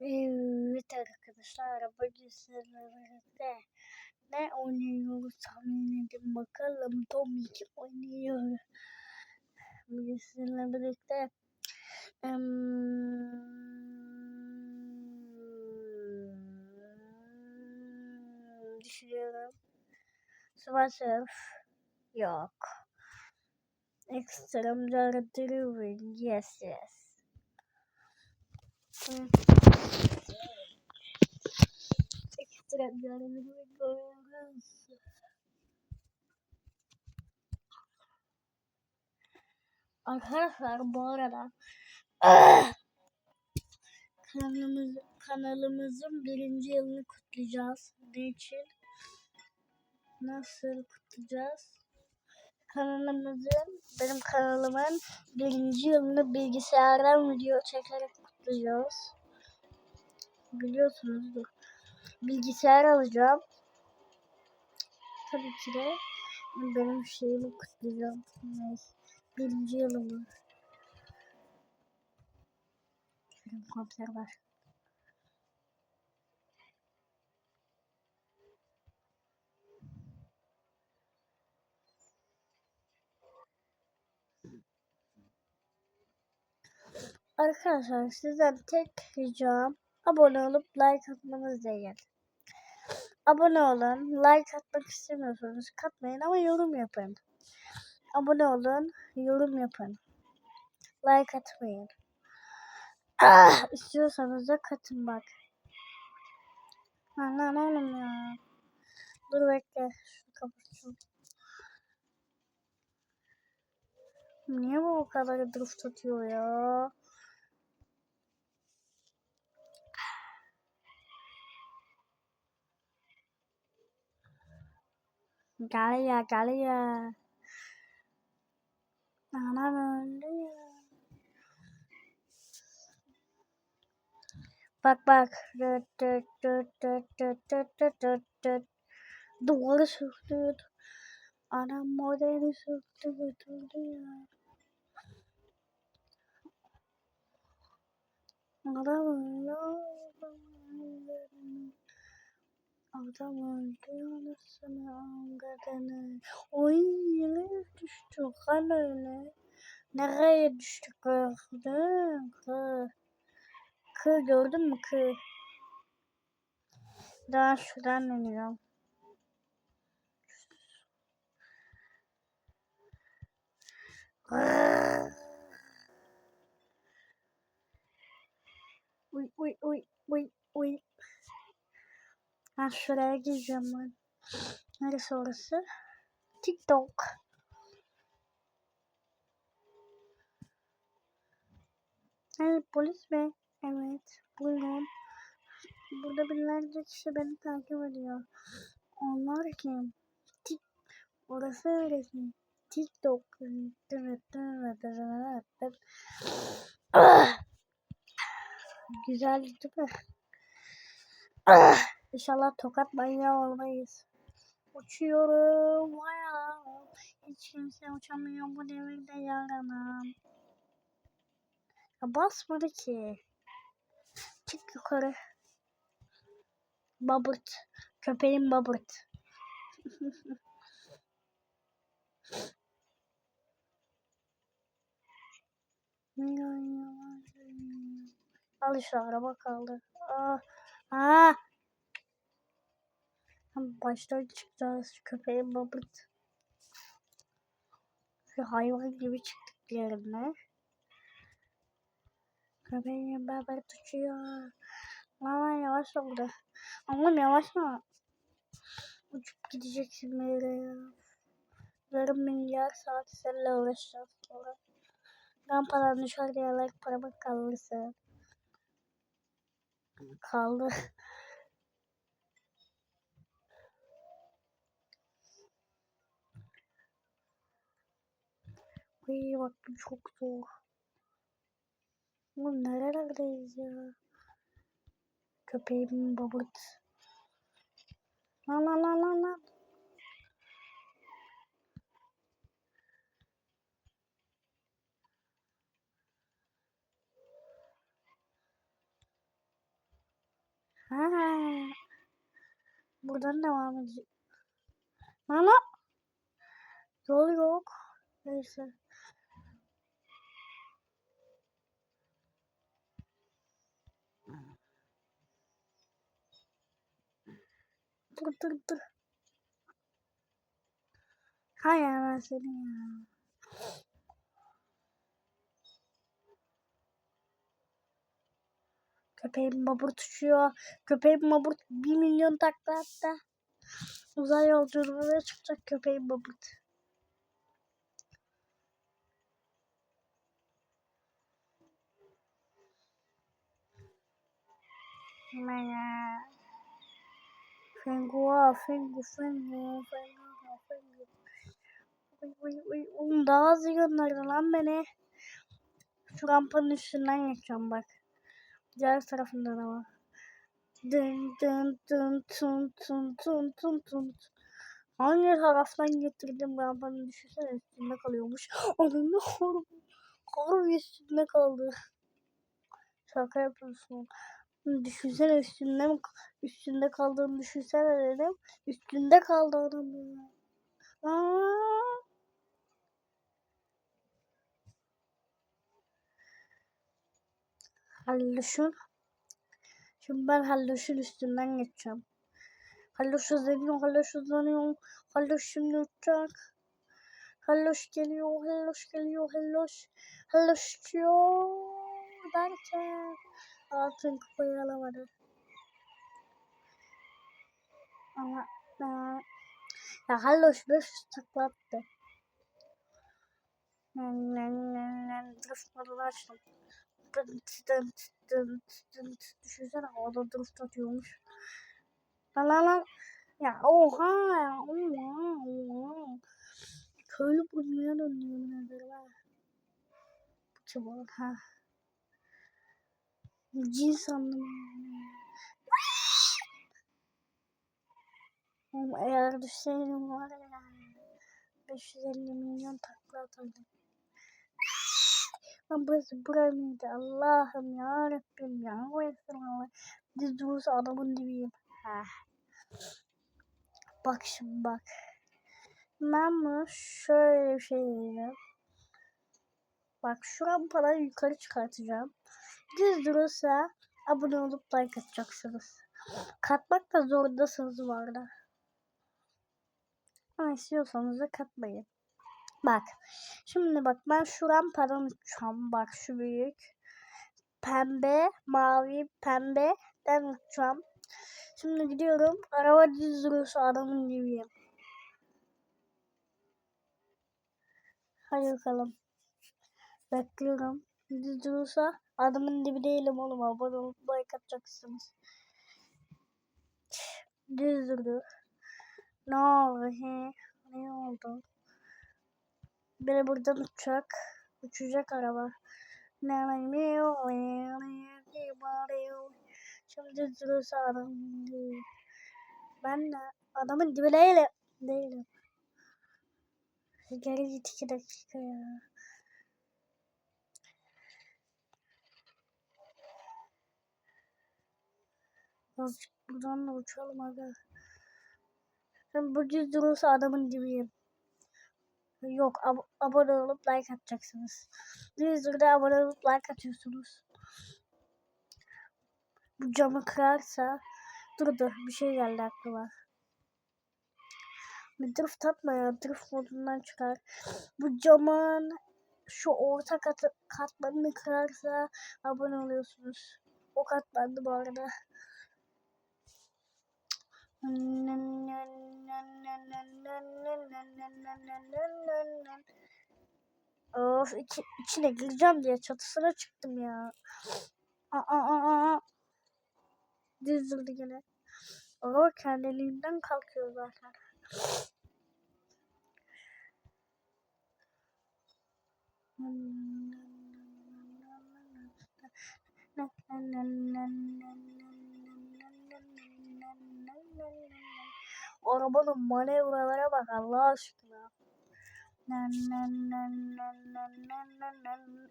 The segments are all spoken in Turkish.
Evet arkadaşlar sizlerle birlikte ne oynuyoruz tahmin edin bakalım Tom 2 oynuyor. Bugün sizinle birlikte em, düşünüyorum. Surf yok. Extreme Driving yes yes. Evet. Extreme Driving oynuyoruz. Arkadaşlar bu arada kanalımız, kanalımızın birinci yılını kutlayacağız. Ne için? Nasıl kutlayacağız? Kanalımızın, benim kanalımın birinci yılını bilgisayardan video çekerek kutlayacağız. Biliyorsunuzdur. Bilgisayar alacağım. Tabii ki de benim şeyimi kutlayacağım. Neyse. Birinci yılımı. Film konser var. Arkadaşlar sizden tek ricam abone olup like atmanız değil. Abone olun. Like atmak istemiyorsanız katmayın ama yorum yapın. Abone olun. Yorum yapın. Like atmayın. Ah, istiyorsanız da katın bak. Lan lan oğlum ya. Dur bekle. Şu kapatayım. Niye bu kadar drift atıyor ya? ஜாலியா ஜாலியா ஆனால் வந்து பாக் பாக் doğru sürtüyordu. Anam modeli sürttü götürdü ya. Adam ya. Adam öldü anasını angadını. Oy yine düştü kan öyle. Nereye düştü gördün? Kı. Kı gördün mü kı? Daha şuradan dönüyorum. Uy uy uy uy uy. Ben şuraya gireceğim ben. Neresi orası? TikTok. Hey polis bey. Evet. Buyurun. Burada binlerce kişi beni takip ediyor. Onlar kim? Tik. Orası neresi? TikTok. Ah! Güzel değil mi? Ah! İnşallah tokat manyağı olmayız. Uçuyorum. Wow. Hiç kimse uçamıyor bu devirde yaranam. Ya basmadı ki. Çık yukarı. Babırt. Köpeğim babırt. Al işte araba kaldı. Aa, aa. Baştan çıkacağız. Köpeğin babırt. Şu hayvan gibi çıktık diğerine. Köpeğin babırt uçuyor. Aman yavaş oldu. Aman yavaş mı? Uçup gideceksin böyle ya. Yarım milyar saat seninle uğraşacağız sonra. Rampadan düşer diye like paramı kalırsa. Kaldı. Uy bak bu çok zor. Oğlum nerelerdeyiz ya? Köpeğimin babırt. Lan lan lan lan lan. Ha. Buradan devam edecek. Ana. Yol yok. Neyse. Dur dur dur. Hay Allah seni ya. Köpeğim baburt uçuyor. Köpeğim baburt 1 milyon takla hatta. Uzay yolculuğuna çıkacak köpeğim baburt. Maya. Fengu, fengu, fengu, fengu, fengu. Uy, uy, uy. Oğlum daha hızlı gönderdi lan beni. Şu rampanın üstünden geçiyorum bak. Diğer tarafından ama. Dın dın dın tun tun tun tun tun. Hangi taraftan getirdim rampanın düşünsene üstünde kalıyormuş. Onun ne harbi, harbi üstünde kaldı. Şaka yapıyorsun. Düşünsene üstünde mi üstünde kaldığını düşünsene dedim. Üstünde kaldı adam! Halloşun. Şimdi ben Halloşun üstünden geçeceğim. Halloş hızlanıyor, Halloş hızlanıyor. Halloş şimdi uçacak. Halloş geliyor, Halloş geliyor, Halloş. Halloş uçuyor. Derken altın kupayı alamadı. Ama aa, ya Halloş 500 takla attı. Drift modu açtım. Düşünsene havada drift atıyormuş. Lan lan lan. Ya oha ya. Oha oha. Köylü bulmaya ha. Bu çabuk ha. Cin sandım. Oğlum eğer düşseydim var ya. 550 milyon takla atardım. Lan burası bura mıydı? Allah'ım ya Rabbim ya. Allah. Düz durursa adamın dibiyim. Ha. Bak şimdi bak. Ben bunu şöyle bir şey diyeceğim. Bak şu rampaları yukarı çıkartacağım. Düz durursa abone olup like atacaksınız. Katmak da zorundasınız bu arada. Ama istiyorsanız da katmayın. Bak. Şimdi bak ben şu rampadan uçacağım. Bak şu büyük. Pembe, mavi, pembeden uçacağım. Şimdi gidiyorum. Araba düz durursa adamın gibiyim. Hadi bakalım. Bekliyorum. Düz durursa adamın dibi değilim oğlum. Abone olup like atacaksınız. Düz durdu. Ne oldu he? Ne oldu? Beni buradan uçacak. Uçacak araba. Şimdi düz durursa adamın dibi. Ben de adamın dibi değilim. Değilim. Geri git iki dakika ya. Azıcık buradan da uçalım aga. Ben bu durursa adamın dibiyim. Yok ab abone olup like atacaksınız. Düz durda abone olup like atıyorsunuz. Bu camı kırarsa dur dur bir şey geldi aklıma. Bir drift atma ya drift modundan çıkar. Bu camın şu orta katı, katmanını kırarsa abone oluyorsunuz. O katmandı bu arada. Of içi, içine gireceğim diye çatısına çıktım ya. Aa, aa, aa. Düz durdu gene. O kendiliğinden kalkıyor zaten. Arabanın manevralara bak Allah aşkına. Nan nan nan nan nan nan nan nan.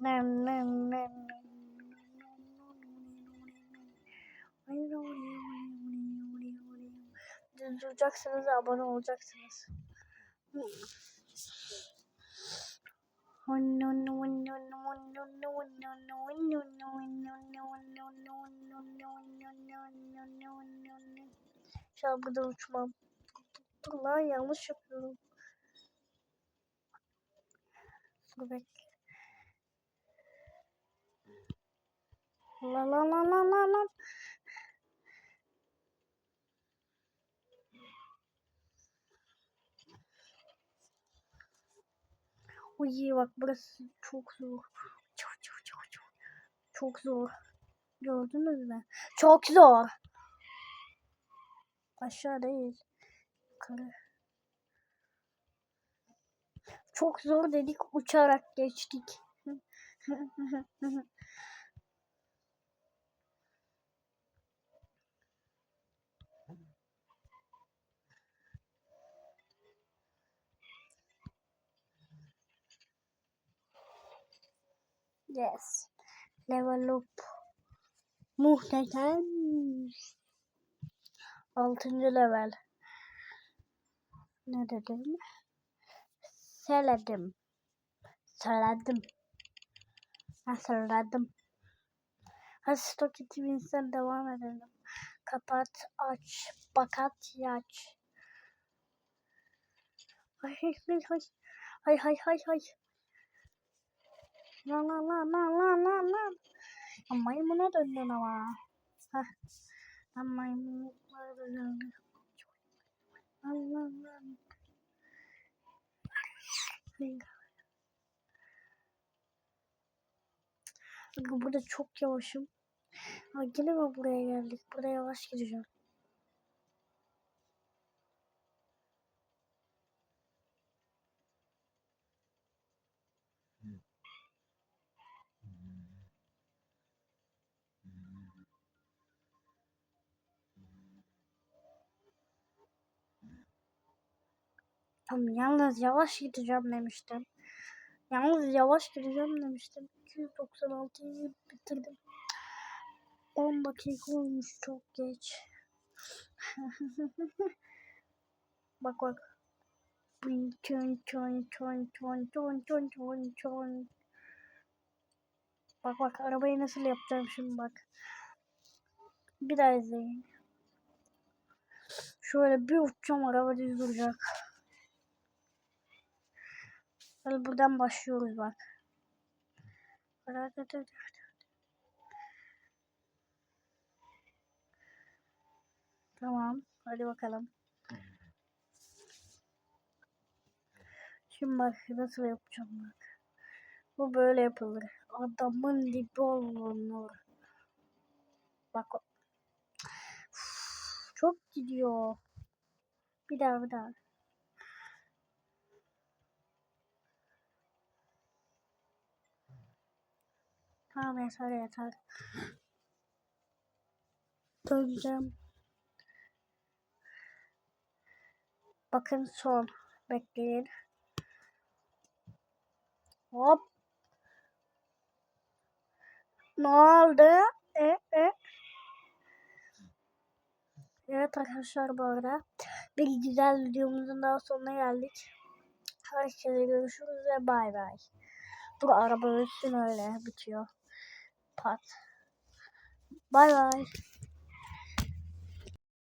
Nan nan nan. Duracaksınız, abone olacaksınız. Hmm. Şu uçmam. Lan yanlış yapıyorum. Dur bekle. La la la la la la. Uy bak burası çok zor. Çok çok çok çok. Çok zor. Gördünüz mü? Çok zor. Aşağı değil. Yukarı. Çok zor dedik uçarak geçtik. Yes. Level up. Muhteşem. Altıncı level. Ne dedim? Seledim. Seledim. Hatırladım. Hadi stok insan devam edelim. Kapat, aç, bakat, yaç. Ay, ay, ay, ay, ay, ay, ay. Lan lan lan lan lan lan lan. Ya maymuna döndün ama. Hah. Ben maymuna döndüm. Lan lan lan. Burada çok yavaşım. Ha, yine mi buraya geldik? Buraya yavaş gideceğim. yapım yalnız yavaş gideceğim demiştim. Yalnız yavaş gideceğim demiştim. 296'yı bitirdim. 10 dakika olmuş çok geç. bak bak. Çon çon çon çon çon çon çon çon. Bak bak arabayı nasıl yapacağım şimdi bak. Bir daha izleyin. Şöyle bir uçacağım araba düz duracak. Böyle buradan başlıyoruz bak. Tamam. Hadi bakalım. Şimdi bak nasıl yapacağım bak. Bu böyle yapılır. Adamın dibi olunur. Bak. Çok gidiyor. Bir daha bir daha. Tamam yeter yeter. Döneceğim. Bakın son. Bekleyin. Hop. Ne oldu? E, e. Evet arkadaşlar bu arada bir güzel videomuzun daha sonuna geldik. Herkese görüşürüz ve bay bay. Dur araba üstün öyle bitiyor. Bay bay.